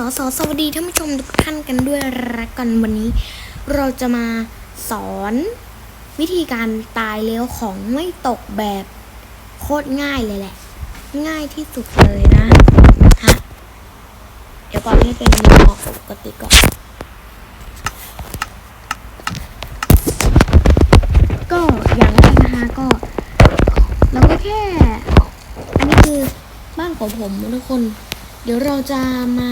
สสสวัสดีท่านผู้ชมทุกท่านกันด้วยรักกันวันนี้ เราจะมาสอนวิธีการตายเร็วของไม่ตกแบบโคตรง่ายเลยแหละ ง่ายที่สุดเลยนะฮะเดี๋ยวก่อนให้เป็นมีออกปกติก่อนก็อย่างแรกนะคะก็ เราก็แค่ อันนี้คือบ้านของผมทุกคน เดี๋ยวเราจะมา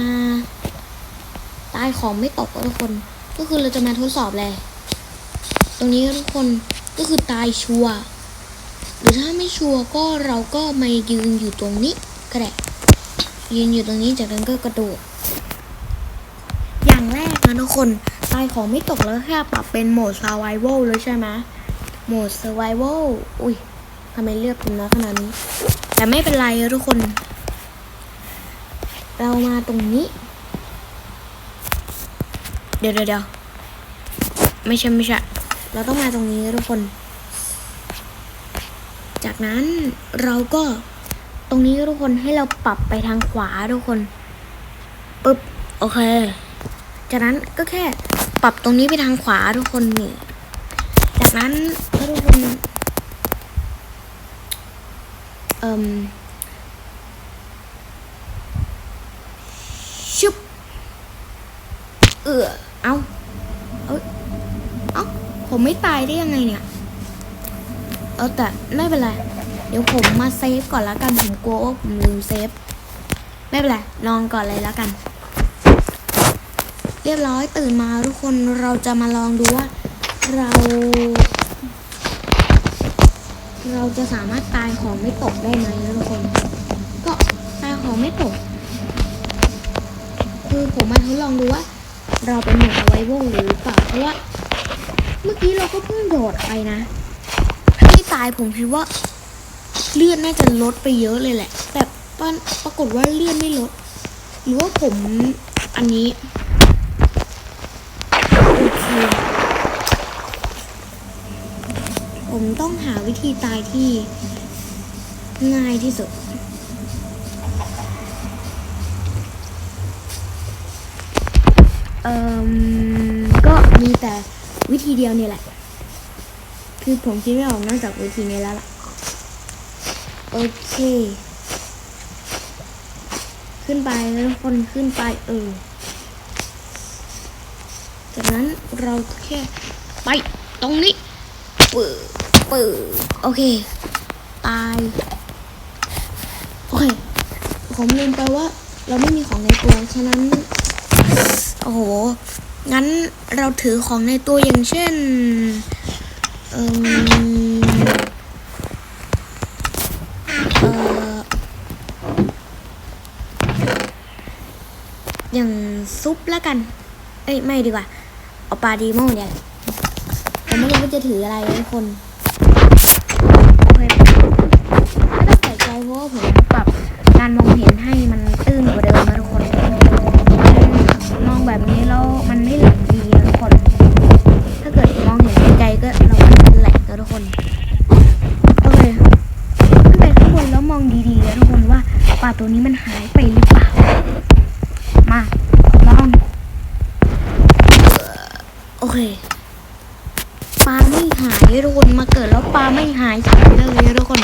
ตายของไม่ตกทุกคน ก็คือเราจะมาทดสอบเลย ตรงนี้ทุกคนก็คือตายชัวหรือถ้าไม่ชัวก็เราก็มายืนอยู่ตรงนี้ก็ได้ยืนอยู่ตรงนี้จากนั้นก็กระโดด อย่างแรกนะทุกคนตายของไม่ตกแล้วแค่ปรับเป็นโหมด survival เลยใช่ไหมโหมด survival อุ้ยทำไมเลือกเป็นน้อยขนาดนี้ แต่ไม่เป็นไรทุกคน เรามาตรงนี้ เดี๋ยวเดี๋ยวไม่ใช่ไม่ใช่ เราต้องมาตรงนี้ทุกคน จากนั้นเราก็ตรงนี้ทุกคนให้เราปรับไปทางขวาทุกคนปึ๊บโอเค จากนั้นก็แค่ปรับตรงนี้ไปทางขวาทุกคนนี่ จากนั้นทุกคนเอ่ม ชุบ เออเอาเอยเอาผมไม่ตายได้ยังไงเนี่ย เออแต่ไม่เป็นไร เดี๋ยวผมมาเซฟก่อนแล้วกัน ผมกลัวว่าผมลืมเซฟ ไม่เป็นไรนอนก่อนเลยแล้วกัน เรียบร้อยตื่นมาทุกคนเราจะมาลองดูว่า เรา เราจะสามารถตายของไม่ตกได้ไหมทุกคน ก็ตายของไม่ตก คือผมมาทดลองดูว่า เราเป็นหมวดไวโวงหรือเปล่าเพราะว่าเมื่อกี้เราก็เพิ่งโดดไปนะถ้าไม่ตายผมคิดว่า เลือดน่าจะลดไปเยอะเลยแหละ แต่ปนปรากฏว่าเลือดไม่ลด หรือว่าผมอันนี้โอเคผมต้องหาวิธีตายที่ง่ายที่สุด เอ่มก็มีแต่วิธีเดียวนี่แหละ คือผมคิดไม่ออกนอกจากวิธีนี้แล้วล่ะ โอเค ขึ้นไปแล้วคนขึ้นไปเออ จากนั้นเราแค่ไปตรงนี้ปื้อปื้อโอเค ตาย โอเค ผมลืมไปว่าเราไม่มีของในตัว ฉะนั้น โอ้โห งั้นเราถือของในตัวอย่างเช่น เอ่ออย่างซุปแล้วกัน เอ้ย ไม่ดีกว่า เอาปลาดีโม่เนี่ยผมไม่รู้ว่าจะถืออะไรทุกคนโอเคไม่ต้องใส่ใจเพราะผมปรับการมองเห็นให้มันตื้นกว่าเดิม มันไม่แหลกดีนะทุกคน ถ้าเกิดมองเห็นไกลๆก็เราก็จะแหลกนะทุกคนโอเคขึ้นไปข้างบนแล้วมองดีๆนะทุกคนว่าปลาตัวนี้มันหายไปหรือเปล่า มาลองโอเคปลาไม่หายทุกคนมาเกิดแล้วปลาไม่หายเฉยเลยทุกคน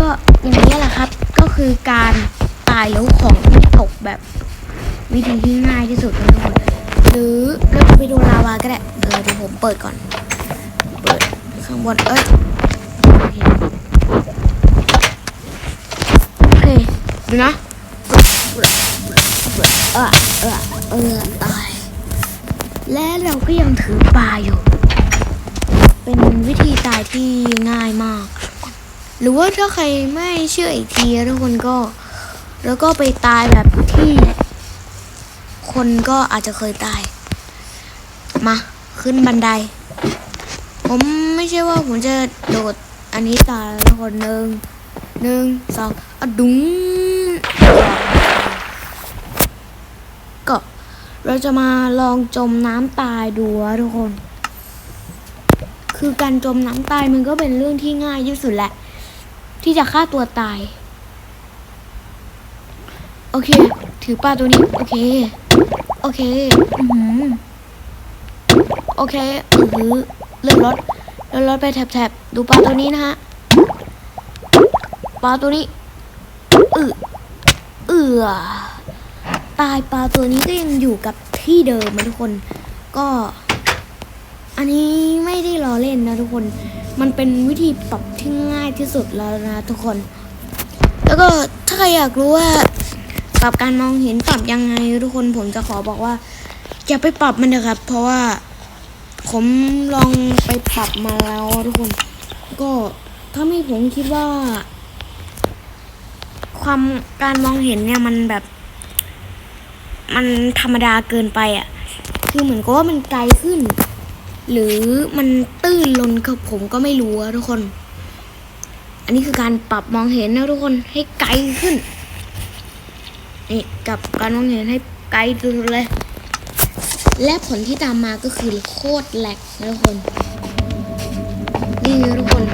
ก็อย่างนี้แหละครับ ก็คือการตายแล้วของไม่ตกแบบวิธีที่ง่ายที่สุดนะทุกคน หรือเราจะไปดูลาวาก็ได้เออเดี๋ยวผมเปิดก่อน เปิดข้างบนเอ้ยโอเคโอเคดูนะเออเออเออตายและเราก็ยังถือปลาอยู่ เป็นวิธีตายที่ง่ายมาก หรือว่าถ้าใครไม่เชื่ออีกทีทุกคนก็ แล้วก็ไปตายแบบที่ คนก็อาจจะเคยตาย มาขึ้นบันได ผมไม่ใช่ว่าผมจะโดดอันนี้ตายคนหนึ่งหนึ่งสองอะดุ้งก็เราจะมาลองจมน้ำตายดูอะทุกคน คือการจมน้ำตายมันก็เป็นเรื่องที่ง่ายที่สุดแหละ ที่จะฆ่าตัวตาย โอเค ถือปลาตัวนี้ โอเค โอเค อือหือโอเคอืออเลื่อนรถเลื่อนรถไปแถบๆ ดูปลาตัวนี้นะฮะ ปลาตัวนี้ อือเอือตายปลาตัวนี้ก็ยังอยู่กับที่เดิมนะทุกคน ก็ อันนี้ไม่ได้ล้อเล่นนะทุกคน มันเป็นวิธีปรับที่ง่ายที่สุดแล้วนะทุกคน แล้วก็ถ้าใครอยากรู้ว่า ปรับการมองเห็นปรับยังไงทุกคนผมจะขอบอกว่าอย่าไปปรับมันนะครับ เพราะว่าผมลองไปปรับมาแล้วทุกคน ก็ถ้าไม่ผมคิดว่า ความการมองเห็นเนี่ยมันแบบ มันธรรมดาเกินไปอะ คือเหมือนกับว่ามันไกลขึ้น หรือมันตื้นลนกับผมก็ไม่รู้อะทุกคน อันนี้คือการปรับมองเห็นนะทุกคนให้ไกลขึ้น นี่กับการมองเห็นให้ไกลสุดเลย และผลที่ตามมาก็คือโคตรแหลกนะทุกคนนี่นะทุกคน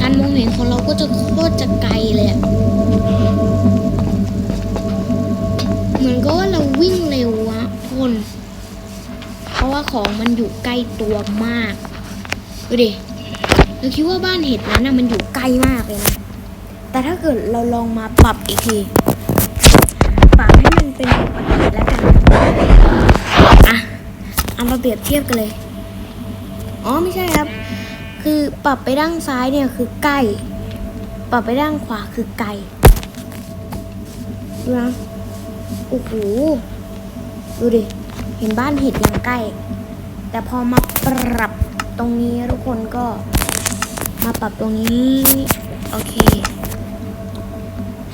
การมองเห็นของเราก็จะโคตรจะไกลเลยอะเหมือนกับว่าเราวิ่งเร็วอะคน เพราะว่าของมันอยู่ใกล้ตัวมากดูดิเราคิดว่าบ้านเห็ดนั้นนะมันอยู่ใกล้มากเลยนะแต่ถ้าเกิดเราลองมาปรับอีกที เป็นปกติแล้วกันอะเอามาเปรียบเทียบกันเลย อ๋อไม่ใช่ครับ คือปรับไปด้านซ้ายเนี่ยคือใกล้ ปรับไปด้านขวาคือไกลดูนะโอ้โหดูดิเห็นบ้านเห็ดยังใกล้ แต่พอมาปรับตรงนี้ทุกคนก็มาปรับตรงนี้ โอเค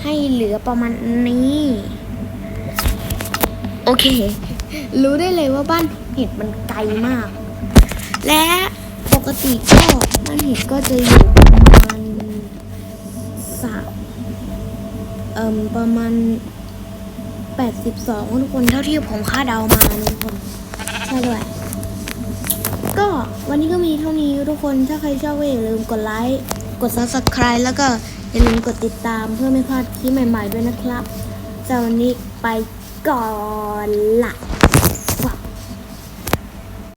ให้เหลือประมาณนี้ โอเค รู้ได้เลยว่าบ้านเห็ดมันไกลมาก และปกติก็บ้านเห็ดก็จะอยู่ประมาณสามเอ่มประมาณ82ทุกคนเท่าที่ผมคาดเดามาทุกคนใช่ด้วยก็วันนี้ก็มีเท่านี้ทุกคนถ้าใครชอบก็อย่าลืมกดไลค์กด subscribe แล้วก็อย่าลืมกดติดตามเพื่อไม่พลาดคลิปใหม่ๆด้วยนะครับสำหรับวันนี้ไป ก่อนละ